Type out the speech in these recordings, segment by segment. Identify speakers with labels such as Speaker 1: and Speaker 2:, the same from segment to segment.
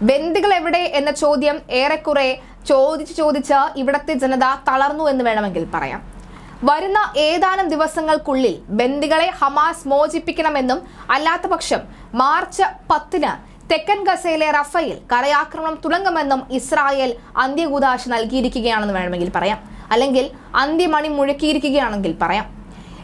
Speaker 1: ബന്ദികൾ എവിടെ എന്ന ചോദ്യം ഏറെക്കുറെ ചോദിച്ച് ചോദിച്ച് ഇവിടത്തെ ജനത തളർന്നു എന്ന് വേണമെങ്കിൽ പറയാം. വരുന്ന ഏതാനും ദിവസങ്ങൾക്കുള്ളിൽ ബന്ദികളെ ഹമാസ് മോചിപ്പിക്കണമെന്നും അല്ലാത്തപക്ഷം മാർച്ച് പത്തിന് തെക്കൻ ഗസയിലെ റഫയിൽ കരയാക്രമണം തുടങ്ങുമെന്നും ഇസ്രായേൽ അന്ത്യകൂതാശ നൽകിയിരിക്കുകയാണെന്ന് വേണമെങ്കിൽ പറയാം. അല്ലെങ്കിൽ അന്ത്യമണി മുഴക്കിയിരിക്കുകയാണെങ്കിൽ പറയാം.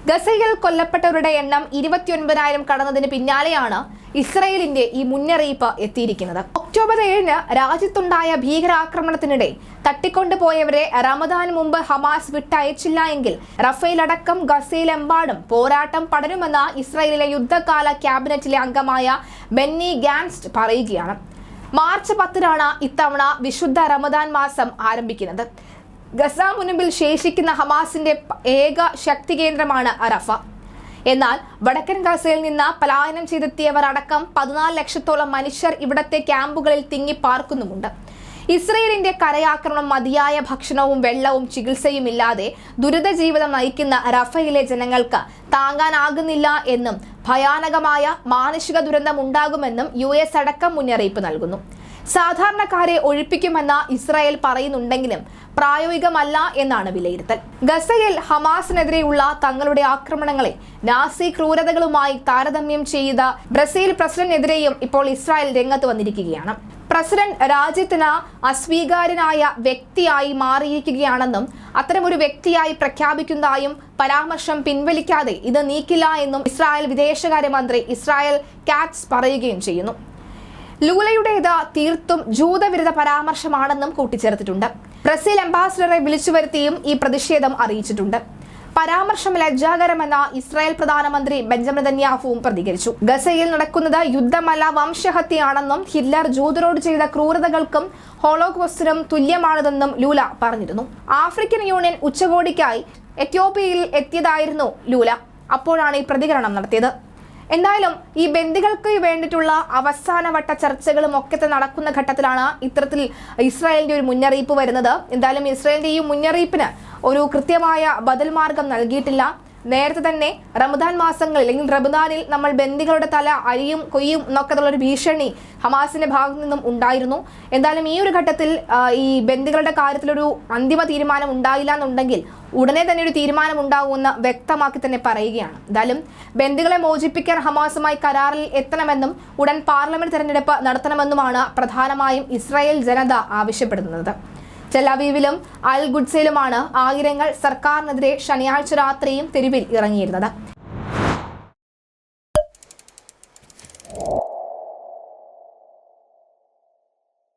Speaker 1: ഗസയിൽ കൊല്ലപ്പെട്ടവരുടെ എണ്ണം ഇരുപത്തിയൊൻപതിനായിരം കടന്നതിന് പിന്നാലെയാണ് ഇസ്രയേലിന്റെ ഈ മുന്നറിയിപ്പ് എത്തിയിരിക്കുന്നത്. ഒക്ടോബർ ഏഴിന് രാജ്യത്തുണ്ടായ ഭീകരാക്രമണത്തിനിടെ തട്ടിക്കൊണ്ടുപോയവരെ റമദാൻ മുമ്പ് ഹമാസ് വിട്ടയച്ചില്ല എങ്കിൽ റഫേലടക്കം ഗസയിലെമ്പാടും പോരാട്ടം പടരുമെന്ന് ഇസ്രയേലിലെ യുദ്ധകാല ക്യാബിനറ്റിലെ അംഗമായ ബെന്നി ഗാൻസ്റ്റ് പറയുകയാണ്. മാർച്ച് പത്തിനാണ് ഇത്തവണ വിശുദ്ധ റമദാൻ മാസം ആരംഭിക്കുന്നത്. ഗസ മുൻപിൽ ശേഷിക്കുന്ന ഹമാസിന്റെ ഏക ശക്തി കേന്ദ്രമാണ് റഫ എന്നാൽ വടക്കൻ ഗസയിൽ നിന്ന് പലായനം ചെയ്തെത്തിയവർ അടക്കം പതിനാല് ലക്ഷത്തോളം മനുഷ്യർ ഇവിടത്തെ ക്യാമ്പുകളിൽ തിങ്ങിപ്പാർക്കുന്നുമുണ്ട് ഇസ്രയേലിന്റെ കരയാക്രമണം മതിയായ ഭക്ഷണവും വെള്ളവും ചികിത്സയും ഇല്ലാതെ ദുരിത ജീവിതം നയിക്കുന്ന റഫയിലെ ജനങ്ങൾക്ക് താങ്ങാനാകുന്നില്ല എന്നും ഭയാനകമായ മാനുഷിക ദുരന്തം ഉണ്ടാകുമെന്നും യു എസ് അടക്കം മുന്നറിയിപ്പ് നൽകുന്നു. സാധാരണക്കാരെ ഒഴിപ്പിക്കുമെന്ന് ഇസ്രായേൽ പറയുന്നുണ്ടെങ്കിലും പ്രായോഗികമല്ല എന്നാണ് വിലയിരുത്തൽ. ഗസയിൽ ഹമാസിനെതിരെയുള്ള തങ്ങളുടെ ആക്രമണങ്ങളെ നാസി ക്രൂരതകളുമായി താരതമ്യം ചെയ്ത ബ്രസീൽ പ്രസിഡന്റിനെതിരെയും ഇപ്പോൾ ഇസ്രായേൽ രംഗത്ത് വന്നിരിക്കുകയാണ്. പ്രസിഡന്റ് രാജ്യത്തിന് അസ്വീകാര്യനായ വ്യക്തിയായി മാറിയിരിക്കുകയാണെന്നും അത്തരമൊരു വ്യക്തിയായി പ്രഖ്യാപിക്കുന്നതായും പരാമർശം പിൻവലിക്കാതെ ഇത് നീക്കില്ല എന്നും ഇസ്രായേൽ വിദേശകാര്യമന്ത്രി ഇസ്രായേൽ കാറ്റ്സ് പറയുകയും ചെയ്യുന്നു. ലൂലയുടേത് തീർത്തും ജൂതവിരുദ്ധ പരാമർശമാണെന്നും കൂട്ടിച്ചേർത്തിട്ടുണ്ട്. ബ്രസീൽ അംബാസിഡറെ വിളിച്ചു വരുത്തിയും ഈ പ്രതിഷേധം അറിയിച്ചിട്ടുണ്ട്. പരാമർശം ലജ്ജാകരമെന്ന ഇസ്രായേൽ പ്രധാനമന്ത്രി ബെഞ്ചമിൻ നെതന്യാഹുവും പ്രതികരിച്ചു. ഗസയിൽ നടക്കുന്നത് യുദ്ധമല്ല വംശഹത്യയാണെന്നും ഹിറ്റ്ലർ ജൂതരോട് ചെയ്ത ക്രൂരതകൾക്കും ഹോളോകോസ്റ്റിനും തുല്യമാണിതെന്നും ലൂല പറഞ്ഞിരുന്നു. ആഫ്രിക്കൻ യൂണിയൻ ഉച്ചകോടിക്കായി എത്യോപ്യയിൽ എത്തിയതായിരുന്നു ലൂല. അപ്പോഴാണ് ഈ പ്രതികരണം നടത്തിയത്. എന്തായാലും ഈ ബന്ദികൾക്ക് വേണ്ടിയിട്ടുള്ള അവസാനവട്ട ചർച്ചകളും ഒക്കെ നടക്കുന്ന ഘട്ടത്തിലാണ് ഇത്തരത്തിൽ ഇസ്രായേലിന്റെ ഒരു മുന്നറിയിപ്പ് വരുന്നത്. എന്തായാലും ഇസ്രായേലിന്റെ ഈ മുന്നറിയിപ്പിന് ഒരു കൃത്യമായ ബദൽ മാർഗം നൽകിയിട്ടില്ല. നേരത്തെ തന്നെ റമദാൻ മാസങ്ങളിൽ അല്ലെങ്കിൽ റമദാനിൽ നമ്മൾ ബന്ദികളുടെ തല അരിയും കൊയ്യും എന്നൊക്കെ ഉള്ള ഒരു ഭീഷണി ഹമാസിന്റെ ഭാഗത്തു നിന്നും ഉണ്ടായിരുന്നു. എന്തായാലും ഈ ഒരു ഘട്ടത്തിൽ ഈ ബന്ദികളുടെ കാര്യത്തിലൊരു അന്തിമ തീരുമാനം ഉണ്ടായില്ല എന്നുണ്ടെങ്കിൽ ഉടനെ തന്നെ ഒരു തീരുമാനം ഉണ്ടാകുമെന്ന് വ്യക്തമാക്കി തന്നെ പറയുകയാണ്. എന്തായാലും ബന്ദികളെ മോചിപ്പിക്കാൻ ഹമാസുമായി കരാറിൽ എത്തണമെന്നും ഉടൻ പാർലമെന്റ് തെരഞ്ഞെടുപ്പ് നടത്തണമെന്നുമാണ് പ്രധാനമായും ഇസ്രായേൽ ജനത ആവശ്യപ്പെടുന്നത്. ടെലവീവിലും അൽ ഗുഡ്സയിലുമാണ് ആയിരങ്ങൾ സർക്കാരിനെതിരെ ശനിയാഴ്ച രാത്രിയും തെരുവിൽ ഇറങ്ങിയിരുന്നത്.